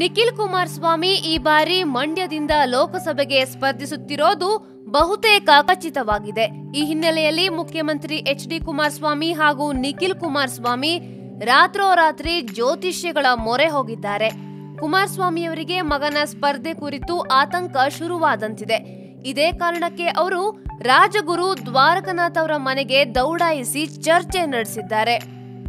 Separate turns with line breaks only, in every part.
ನಿಖಿಲ್ ಕುಮಾರಸ್ವಾಮಿ ಈ ಬಾರಿ ಮಂಡ್ಯದಿಂದ ಲೋಕಸಭೆಗೆ ಸ್ಪರ್ಧಿಸುತ್ತಿರೋದು ಬಹುತೇಕ ಖಚಿತವಾಗಿದೆ ಈ ಹಿನ್ನೆಲೆಯಲ್ಲಿ ಮುಖ್ಯಮಂತ್ರಿ ಎಚ್ ಡಿ ಕುಮಾರಸ್ವಾಮಿ ಹಾಗೂ ನಿಖಿಲ್ ಕುಮಾರಸ್ವಾಮಿ ರಾತ್ರೋರಾತ್ರಿ ಜ್ಯೋತಿಷ್ಯಗಳ ಮೊರೆ ಹೋಗಿದ್ದಾರೆ. ಕುಮಾರಸ್ವಾಮಿಯವರಿಗೆ ಮಗನ ಸ್ಪರ್ಧೆ ಕುರಿತು ಆತಂಕ ಶುರುವಾದಂತಿದೆ. ಇದೇ ಕಾರಣಕ್ಕೆ ಅವರು ರಾಜಗುರು ದ್ವಾರಕನಾಥ್ ಅವರ ಮನೆಗೆ ದೌಡಾಯಿಸಿ ಚರ್ಚೆ ನಡೆಸಿದ್ದಾರೆ.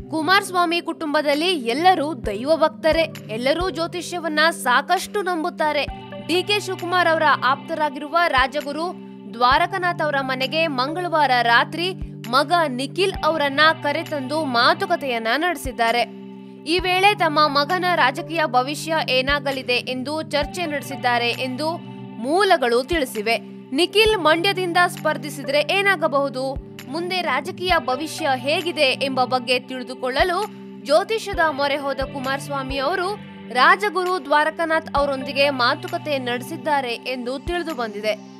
ಕುಮಾರಸ್ವಾಮಿ ಕುಟುಂಬದಲ್ಲಿ ಎಲ್ಲರೂ ದೈವ ಭಕ್ತರೇ. ಎಲ್ಲರೂ ಜ್ಯೋತಿಷ್ಯವನ್ನ ಸಾಕಷ್ಟು ನಂಬುತ್ತಾರೆ. ಡಿ ಕೆ ಶಿವಕುಮಾರ್ ಅವರ ಆಪ್ತರಾಗಿರುವ ರಾಜಗುರು ದ್ವಾರಕನಾಥ್ ಅವರ ಮನೆಗೆ ಮಂಗಳವಾರ ರಾತ್ರಿ ಮಗ ನಿಖಿಲ್ ಅವರನ್ನ ಕರೆತಂದು ಮಾತುಕತೆಯನ್ನ ನಡೆಸಿದ್ದಾರೆ. ಈ ವೇಳೆ ತಮ್ಮ ಮಗನ ರಾಜಕೀಯ ಭವಿಷ್ಯ ಏನಾಗಲಿದೆ ಎಂದು ಚರ್ಚೆ ನಡೆಸಿದ್ದಾರೆ ಎಂದು ಮೂಲಗಳು ತಿಳಿಸಿವೆ. ನಿಖಿಲ್ ಮಂಡ್ಯದಿಂದ ಸ್ಪರ್ಧಿಸಿದ್ರೆ ಏನಾಗಬಹುದು? ಮುಂದೆ ರಾಜಕೀಯ ಭವಿಷ್ಯ ಹೇಗಿದೆ ಎಂಬ ಬಗ್ಗೆ ತಿಳಿದುಕೊಳ್ಳಲು ಜ್ಯೋತಿಷದ ಮೊರೆ ಹೋದ ಕುಮಾರಸ್ವಾಮಿ ಅವರು ರಾಜಗುರು ದ್ವಾರಕನಾಥ್ ಅವರೊಂದಿಗೆ ಮಾತುಕತೆ ನಡೆಸಿದ್ದಾರೆ ಎಂದು ತಿಳಿದು ಬಂದಿದೆ.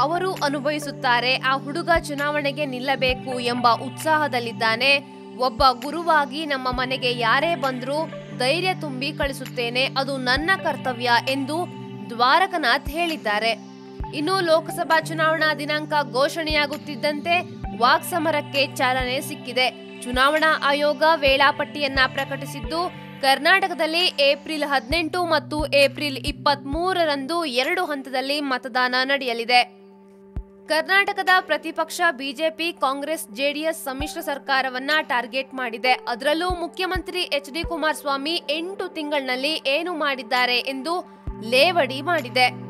ಅವರು ಅನುಭವಿಸುತ್ತಾರೆ, ಆ ಹುಡುಗ ಚುನಾವಣೆಗೆ ನಿಲ್ಲಬೇಕು ಎಂಬ ಉತ್ಸಾಹದಲ್ಲಿದ್ದಾನೆ. ಒಬ್ಬ ಗುರುವಾಗಿ ನಮ್ಮ ಮನೆಗೆ ಯಾರೇ ಬಂದರೂ ಧೈರ್ಯ ತುಂಬಿ ಕಳಿಸುತ್ತೇನೆ, ಅದು ನನ್ನ ಕರ್ತವ್ಯ ಎಂದು ದ್ವಾರಕನಾಥ್ ಹೇಳಿದ್ದಾರೆ. ಇನ್ನು ಲೋಕಸಭಾ ಚುನಾವಣಾ ದಿನಾಂಕ ಘೋಷಣೆಯಾಗುತ್ತಿದ್ದಂತೆ ವಾಕ್ಸಮರಕ್ಕೆ ಚಾಲನೆ ಸಿಕ್ಕಿದೆ. ಚುನಾವಣಾ ಆಯೋಗ ವೇಳಾಪಟ್ಟಿಯನ್ನ ಪ್ರಕಟಿಸಿದ್ದು, ಕರ್ನಾಟಕದಲ್ಲಿ ಏಪ್ರಿಲ್ ಹದಿನೆಂಟು ಮತ್ತು ಏಪ್ರಿಲ್ ಇಪ್ಪತ್ತ್ ಮೂರರಂದು ಎರಡು ಹಂತದಲ್ಲಿ ಮತದಾನ ನಡೆಯಲಿದೆ. ಕರ್ನಾಟಕದ ಪ್ರತಿಪಕ್ಷ ಬಿಜೆಪಿ, ಕಾಂಗ್ರೆಸ್, ಜೆಡಿಎಸ್ ಸಮ್ಮಿಶ್ರ ಸರ್ಕಾರವನ್ನ ಟಾರ್ಗೆಟ್ ಮಾಡಿದೆ. ಅದರಲ್ಲೂ ಮುಖ್ಯಮಂತ್ರಿ ಎಚ್ ಡಿ ಕುಮಾರಸ್ವಾಮಿ ಎಂಟು ತಿಂಗಳಿನಲ್ಲಿ ಏನು ಮಾಡಿದ್ದಾರೆ ಎಂದು ಲೇವಡಿ ಮಾಡಿದೆ.